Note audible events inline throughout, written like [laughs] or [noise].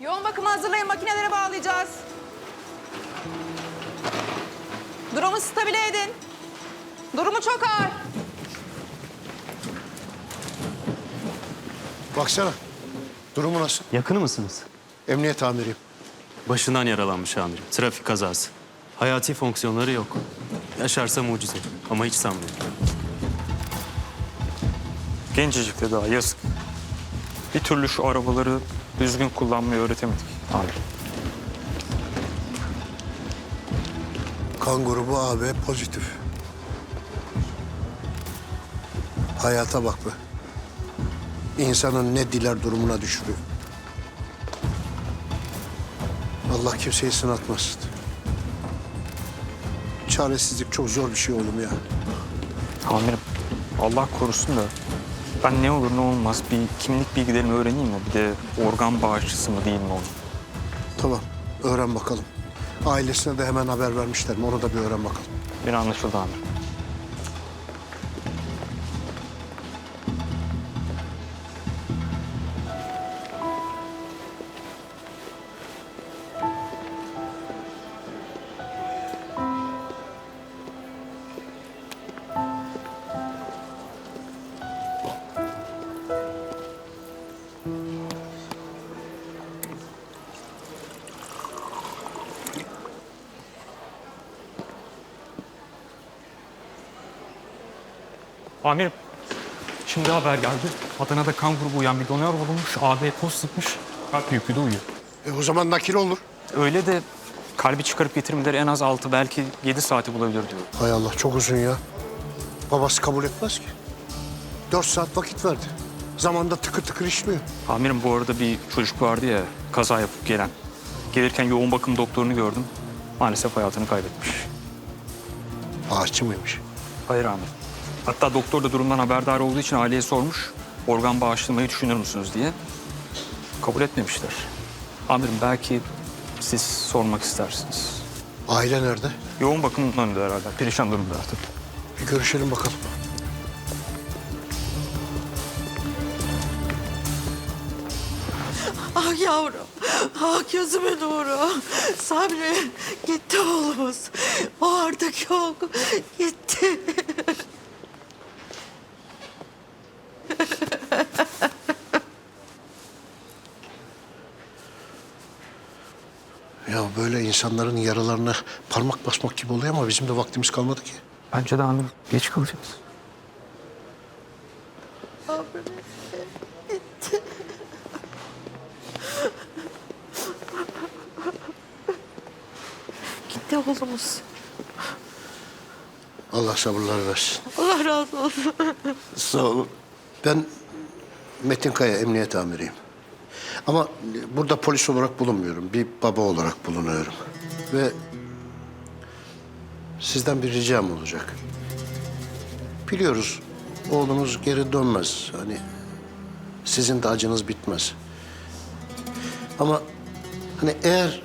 Yoğun bakıma hazırlayın. Makinelere bağlayacağız. Durumu stabile edin. Durumu çok ağır. Baksana. Durumu nasıl? Yakını mısınız? Emniyet amiriyim. Başından yaralanmış amirim. Trafik kazası. Hayati fonksiyonları yok. Yaşarsa mucize ama hiç sanmıyorum. Gencecik de daha yazık. Bir türlü şu arabaları düzgün kullanmayı öğretemedik. Abi. Kan grubu AB pozitif. Hayata bak be. İnsanın ne diler durumuna düşürüyor. Allah kimseyi sınatmasın. Çaresizlik çok zor bir şey oğlum ya. Amirim Allah korusun da ben ne olur ne olmaz bir kimlik bilgilerimi öğreneyim mi? Bir de organ bağışçısı mı değil mi onu? Tamam, öğren bakalım. Ailesine de hemen haber vermişler mi? Onu da bir öğren bakalım. Bir anlaşıldı amirim. Amirim şimdi haber geldi. Adana'da kan grubu uyan bir donör bulunmuş. AB pozitifmiş. Kalp yükü de uyuyor. E o zaman nakil olur. Öyle de kalbi çıkarıp getirmeleri en az 6 belki 7 saati bulabilir diyor. Hay Allah çok uzun ya. Babası kabul etmez ki. Dört saat vakit verdi. Zamanda tıkır tıkır işliyor. Amirim bu arada bir çocuk vardı ya kaza yapıp gelen. Gelirken yoğun bakım doktorunu gördüm. Maalesef hayatını kaybetmiş. Ağaççı mıymış? Hayır amirim. Hatta doktor da durumdan haberdar olduğu için aileye sormuş. Organ bağışlamayı düşünür müsünüz diye. Kabul etmemişler. Amirim belki siz sormak istersiniz. Aile nerede? Yoğun bakımın önünde herhalde. Perişan durumda artık. Bir görüşelim bakalım. Ah yavrum, ah gözümün nuru. Sabri, gitti oğlumuz. O artık yok, gitti. Ya böyle insanların yaralarına parmak basmak gibi oluyor ama bizim de vaktimiz kalmadı ki. Bence de amirim geç kalacağız. Gitti oğlumuz. Allah sabırlar versin. Allah razı olsun. Sağ olun. Ben Metin Kaya, emniyet amiriyim. Ama burada polis olarak bulunmuyorum. Bir baba olarak bulunuyorum. Ve sizden bir ricam olacak. Biliyoruz oğlunuz geri dönmez. Hani sizin de acınız bitmez. Ama hani eğer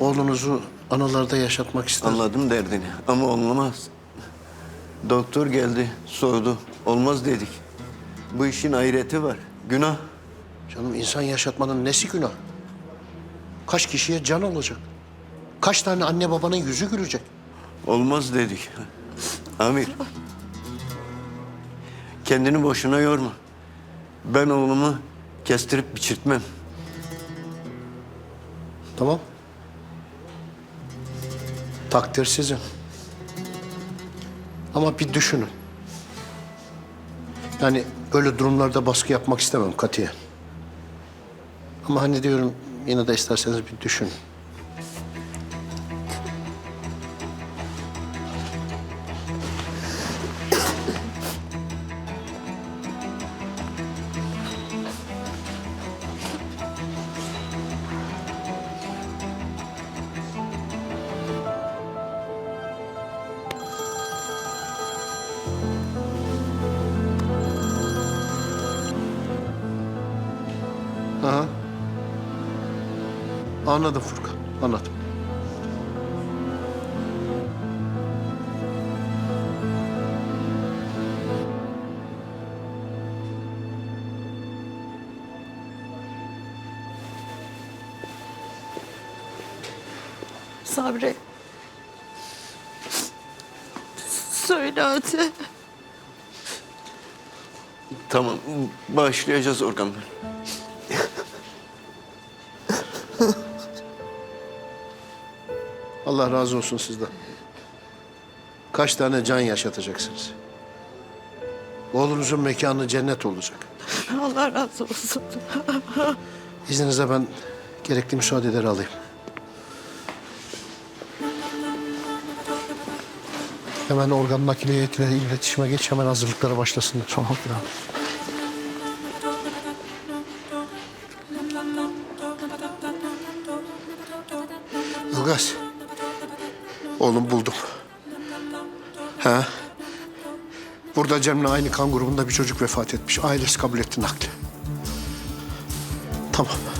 oğlunuzu analarda yaşatmak ister... Anladım derdini ama olmaz. Doktor geldi, sordu. Olmaz dedik. Bu işin ayreti var. Günah. Canım insan yaşatmanın nesi günah? Kaç kişiye can olacak? Kaç tane anne babanın yüzü gülecek? Olmaz dedik. Amir. Kendini boşuna yorma. Ben oğlumu kestirip biçirtmem. Tamam. Takdir sizin. Ama bir düşünün. Yani böyle durumlarda baskı yapmak istemem katiyen. Ama hani diyorum yine de isterseniz bir düşünün. Anladım Furkan, anladım. Sabri. Söyle hadi. Tamam, başlayacağız Organ Bey. Allah razı olsun sizden. Kaç tane can yaşatacaksınız? Oğlunuzun mekanı cennet olacak. Allah razı olsun. [laughs] İzninizle ben gerekli müsaadeleri alayım. Hemen organ nakliye heyetiyle iletişime geç. Hemen hazırlıklara başlasınlar. Tamam. Ilgaz. Oğlum buldum. Ha? Burada Cem'le aynı kan grubunda bir çocuk vefat etmiş. Ailesi kabul etti nakli. Tamam.